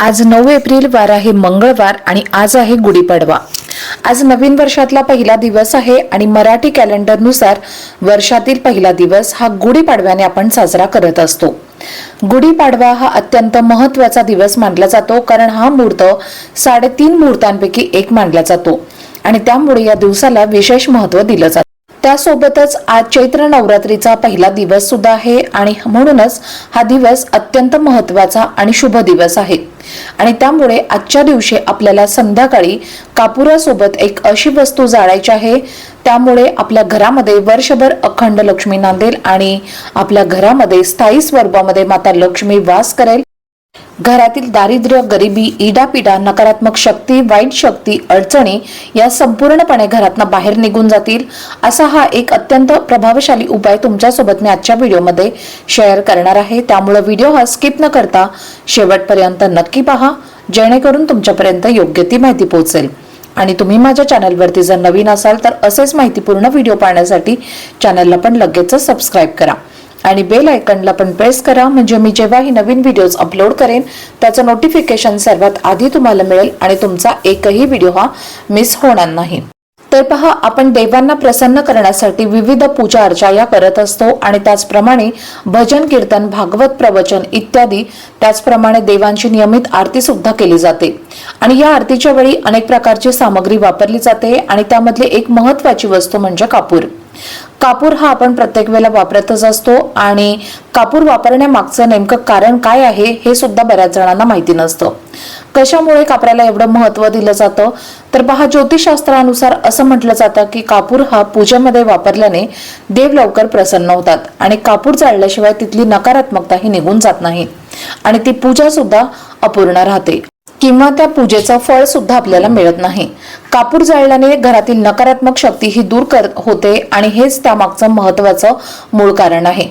आज नऊ एप्रिल वार आहे मंगळवार आणि आज आहे गुढीपाडवा आज नवीन वर्षातला पहिला दिवस आहे आणि मराठी कॅलेंडरनुसार वर्षातील पहिला दिवस हा गुढीपाडव्याने आपण साजरा करत असतो. गुढीपाडवा हा अत्यंत महत्त्वाचा दिवस मानला जातो कारण हा मुहूर्त साडेतीन मुहूर्तांपैकी एक मानला जातो आणि त्यामुळे या दिवसाला विशेष महत्त्व दिलं जातं. त्यासोबतच आज चैत्र नवरात्रीचा पहिला दिवस सुद्धा आहे आणि म्हणूनच हा दिवस अत्यंत महत्त्वाचा आणि शुभ दिवस आहे. आणि त्यामुळे आजच्या दिवशी आपल्याला संध्याकाळी कापुरासोबत एक अशी वस्तू जाळायची आहे. त्यामुळे आपल्या घरामध्ये वर्षभर अखंड लक्ष्मी नांदेल आणि आपल्या घरामध्ये स्थायी स्वरूपामध्ये माता लक्ष्मी वास करेल. घरातील दारिद्र्य गरिबी इडापिडा नकारात्मक शक्ती वाईट शक्ती अडचणी या संपूर्णपणे घरातनं बाहेर निघून जातील असा हा एक अत्यंत प्रभावशाली उपाय तुमच्यासोबत मी आजच्या व्हिडिओमध्ये शेअर करणार आहे. त्यामुळे व्हिडिओ हा स्किप न करता शेवटपर्यंत नक्की पहा जेणेकरून तुमच्यापर्यंत योग्य ती माहिती पोहोचेल. आणि तुम्ही माझ्या चॅनलवरती जर नवीन असाल तर असेच माहितीपूर्ण व्हिडिओ पाहण्यासाठी चॅनलला पण लगेच सबस्क्राईब करा. आणि बेल आयकनला पण प्रेस करा. म्हणजे मी जेव्हाही नवीन व्हिडिओज अपलोड करेन त्याचं नोटिफिकेशन सर्वात आधी तुम्हाला मिळेल आणि तुमचा एकही व्हिडिओ हा मिस होणार नाही. तर पहा आपण देवांना प्रसन्न करण्यासाठी विविध पूजा अर्चा या करत असतो आणि त्याचप्रमाणे भजन कीर्तन भागवत प्रवचन इत्यादी त्याचप्रमाणे देवांची नियमित आरती सुद्धा केली जाते. आणि या आरतीच्या वेळी अनेक प्रकारची सामग्री वापरली जाते आणि त्यामधली एक महत्वाची वस्तू म्हणजे कापूर. कापूर हा आपण प्रत्येक वेळेला वापरतच असतो आणि कापूर वापरण्यामागचं नेमकं कारण काय आहे हे सुद्धा बऱ्याच जणांना माहिती नसतं. कशामुळे कापराला एवढं महत्त्व दिलं जातं? तर पहा ज्योतिषशास्त्रानुसार असं म्हटलं जातं की कापूर हा पूजेमध्ये वापरल्याने देव लवकर प्रसन्न होतात आणि कापूर जाळल्याशिवाय तिथली नकारात्मकता ही निघून जात नाही आणि ती पूजा सुद्धा अपूर्ण राहते. किंवा त्या पूजेचं फळ सुद्धा आपल्याला मिळत नाही. कापूर जाळल्याने घरातील नकारात्मक शक्ती ही दूर कर होते आणि हेच त्यामागचं महत्वाचं मूळ कारण आहे.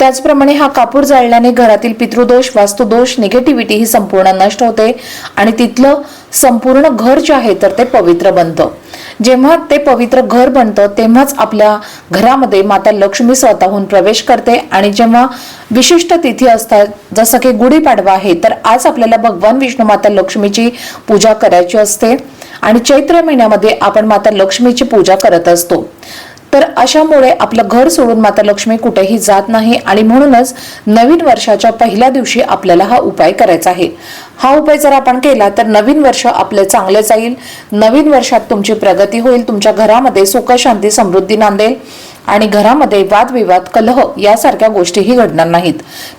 त्याचप्रमाणे हा कापूर जाळल्याने घरातील पितृदोष वास्तुदोष निगेटिव्हिटी ही संपूर्ण नष्ट होते आणि तिथलं संपूर्ण घर जे आहे तर ते पवित्र बनतं. जेव्हा ते पवित्र घर बनतं तेव्हाच आपल्या घरामध्ये माता लक्ष्मी स्वतःहून प्रवेश करते आणि जेव्हा विशिष्ट तिथी असतात जसं की गुढीपाडवा आहे तर आज आपल्याला भगवान विष्णू माता लक्ष्मीची पूजा करायची असते आणि चैत्र महिन्यामध्ये आपण माता लक्ष्मीची पूजा करत असतो. तर अशामुळे आपलं घर सोडून माता लक्ष्मी कुठेही जात नाही आणि म्हणूनच नवीन वर्षाच्या पहिल्या दिवशी आपल्याला हा उपाय करायचा आहे. हा उपाय जर आपण केला तर नवीन वर्ष आपले चांगले जाईल. नवीन वर्षात तुमची प्रगती होईल. तुमच्या घरामध्ये सुख शांती समृद्धी नांदेल. आणि घरामध्ये वादविवाद कलह यासारख्या गोष्टीही घडणार नाहीत.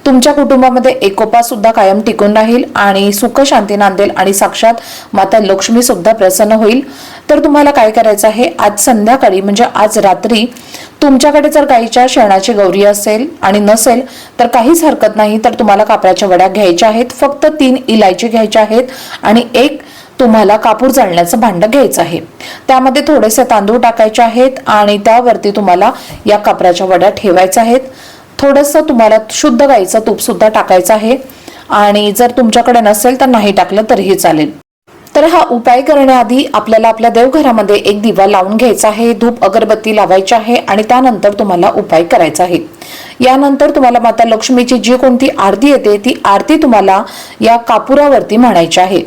तुमच्या कुटुंबामध्ये एकोपा सुद्धा कायम टिकून राहील आणि सुख शांती नांदेल आणि साक्षात माता लक्ष्मी सुद्धा प्रसन्न होईल. तर तुम्हाला काय करायचं आहे? आज संध्याकाळी म्हणजे आज रात्री तुमच्याकडे जर गाईच्या शेणाची गौरी असेल आणि नसेल तर काहीच हरकत नाही. तर तुम्हाला कापडाच्या वड्या घ्यायच्या आहेत फक्त तीन इलायची घ्यायच्या आहेत आणि एक तुम्हाला कापूर जाळण्याचं भांडं घ्यायचं आहे. त्यामध्ये थोडेसे तांदूळ टाकायचे आहेत आणि त्यावरती तुम्हाला या कापराच्या वड्या ठेवायच्या आहेत. थोडंसं तुम्हाला शुद्ध गाईचं तूप सुद्धा टाकायचं आहे. आणि जर तुमच्याकडे नसेल तर नाही टाकलं तरीही चालेल. तर हा उपाय करण्याआधी आपल्याला आपल्या देवघरामध्ये एक दिवा लावून घ्यायचा आहे धूप अगरबत्ती लावायची आहे आणि त्यानंतर तुम्हाला उपाय करायचा आहे. यानंतर तुम्हाला माता लक्ष्मीची जी कोणती आरती येते ती आरती तुम्हाला या कापुरावरती म्हणायची आहे.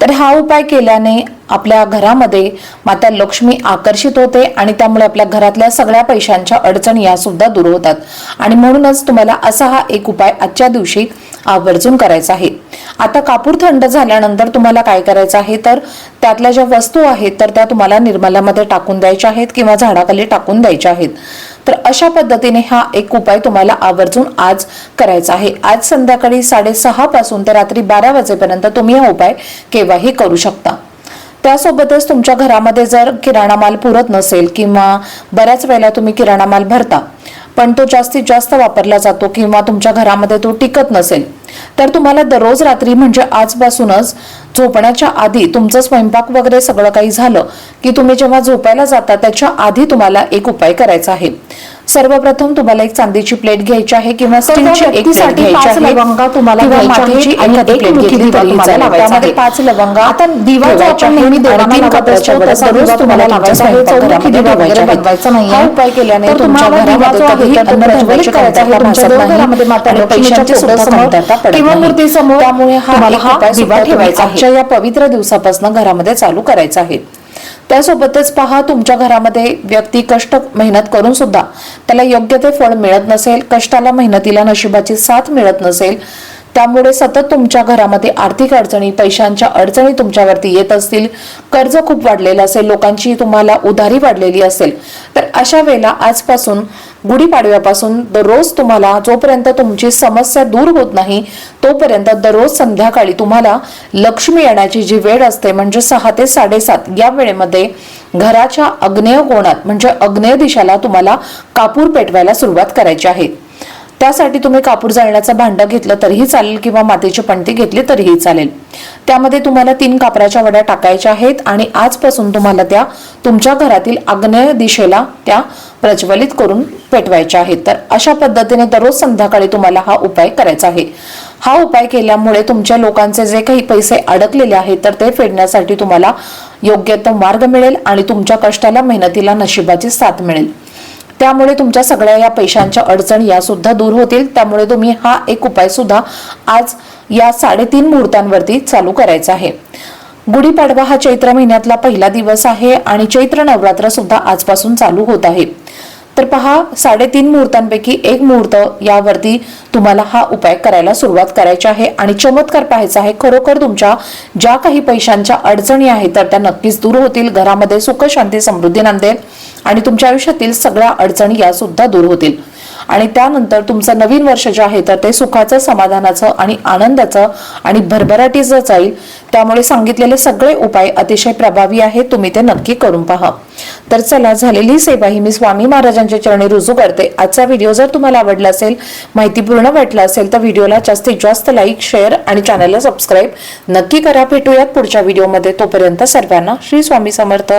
तर हा उपाय केल्याने आपल्या घरामध्ये माता लक्ष्मी आकर्षित होते आणि त्यामुळे आपल्या घरातल्या सगळ्या पैशांच्या अडचणी या सुद्धा दूर होतात. आणि म्हणूनच तुम्हाला असा हा एक उपाय आजच्या दिवशी आवर्जून करायचा आहे. आता कापूर थंड झाल्यानंतर तुम्हाला काय करायचं आहे? तर त्यातल्या ज्या वस्तू आहेत तर त्या तुम्हाला निर्मलामध्ये टाकून द्यायच्या आहेत किंवा झाडाखाली टाकून द्यायच्या आहेत. तर अशा पद्धतीने हा एक उपाय तुम्हाला आवर्जून आज करायचा आहे. आज संध्याकाळी साडेसहा पासून ते रात्री बारा वाजेपर्यंत तुम्ही हा उपाय केव्हाही करू शकता. त्यासोबतच तुमच्या घरामध्ये जर किराणा माल पुरत नसेल किंवा बऱ्याच वेळेला तुम्ही किराणा माल भरता पण तो जास्तीत जास्त वापरला जातो किंवा तुमच्या घरामध्ये तो टिकत नसेल. तर तुम्हाला दररोज रात्री म्हणजे आजपासूनच झोपण्याच्या आधी तुमचं स्वयंपाक वगैरे सगळं काही झालं की तुम्ही जेव्हा झोपायला जाता त्याच्या आधी तुम्हाला एक उपाय करायचा आहे. सर्वप्रथम तुम्हाला एक चांदीची प्लेट घ्यायची आहे किंवा स्टीलची एक प्लेट व्यक्तीसाठी घ्यायची पाच आहे लवंगा तुम्हाला एखादी प्लेट घेतली तरी चालेल. त्यामध्ये. पाच लवंगा आता दिवा जो ठेवायच्या आपण नेहमी देवाला तसा दिवा तुम्हाला लावायचा आहे. चौमुखी दिवा वगैरे. बनवायचा नाहीये. हा उपाय केल्याने तुमच्या घरामध्ये कधीही अन्नधान्याची. कमतरता भासत नाही. माता आणि लक्ष्मीच्या पैशांची सुद्धा सुद्धा कमतरता पडत किंवा नाही. मूर्तीसमोर त्यामुळे हा दिवा ठेवायचा. आजच्या या पवित्र दिवसापासून घरामध्ये चालू करायचा आहे त्यासोबतच पहा तुमच्या घरामध्ये व्यक्ती कष्ट मेहनत करून सुद्धा त्याला योग्य ते फळ मिळत नसेल कष्टाला मेहनतीला नशिबाची साथ मिळत नसेल त्यामुळे सतत तुमच्या घरामध्ये आर्थिक अडचणी पैशांच्या अडचणी तुमच्यावरती येत असतील. कर्ज खूप वाढलेलं असेल लोकांची तुम्हाला उधारी वाढलेली असेल. तर अशा वेळेला आजपासून गुढीपाडव्यापासून दररोज तुम्हाला जोपर्यंत तुमची समस्या दूर होत नाही तोपर्यंत दररोज संध्याकाळी तुम्हाला लक्ष्मी येण्याची जी वेळ असते म्हणजे सहा ते साडेसात या वेळेमध्ये घराच्या अग्नेय कोणात म्हणजे अग्नेय दिशाला तुम्हाला कापूर पेटवायला सुरुवात करायची आहे. त्यासाठी तुम्ही कापूर जाळण्याचं भांडं घेतलं तरीही चालेल किंवा मातीची पणती घेतली तरीही चालेल. त्यामध्ये तुम्हाला तीन कापराच्या वड्या टाकायच्या आहेत आणि आजपासून तुम्हाला त्या तुमच्या घरातील आग्नेय दिशेला त्या प्रज्वलित करून पेटवायच्या आहेत. तर अशा पद्धतीने दररोज संध्याकाळी तुम्हाला हा उपाय करायचा आहे. हा उपाय केल्यामुळे तुमच्या लोकांचे जे काही पैसे अडकलेले आहेत तर ते फेडण्यासाठी तुम्हाला योग्य तो मार्ग मिळेल आणि तुमच्या कष्टाला मेहनतीला नशिबाची साथ मिळेल. त्यामुळे तुमच्या सगळ्या या पैशांच्या अडचणी या सुद्धा दूर होतील. त्यामुळे तुम्ही हा एक उपाय सुद्धा आज या साडेतीन मुहूर्तांवरती चालू करायचा आहे. गुढीपाडवा हा चैत्र महिन्यातला पहिला दिवस आहे आणि चैत्र नवरात्र सुद्धा आजपासून चालू होत आहे. तर पहा साडेतीन मुहूर्तांपैकी एक मुहूर्त यावरती तुम्हाला हा उपाय करायला सुरुवात करायची आहे आणि चमत्कार पाहायचा आहे खरोखर तुमच्या ज्या काही पैशांच्या अडचणी आहेत तर त्या नक्कीच दूर होतील. घरामध्ये सुख शांती समृद्धी नांदेल आणि तुमच्या आयुष्यातील सगळ्या अडचणी या सुद्धा दूर होतील. आणि त्यानंतर तुमचं नवीन वर्ष जे आहे तर ते सुखाचं समाधानाचं आणि आनंदाचं आणि भरभराटीचं जाईल. त्यामुळे सांगितलेले सगळे उपाय अतिशय प्रभावी आहेत तुम्ही ते नक्की करून पहा. तर चला झालेली सेवा ही मी स्वामी महाराजांच्या चरणी रुजू करते. आजचा व्हिडिओ जर तुम्हाला आवडला असेल माहितीपूर्ण वाटला असेल तर व्हिडिओला जास्तीत जास्त लाईक शेअर आणि चॅनलला सबस्क्राईब नक्की करा. भेटूयात पुढच्या व्हिडिओमध्ये. तोपर्यंत सर्वांना श्री स्वामी समर्थ.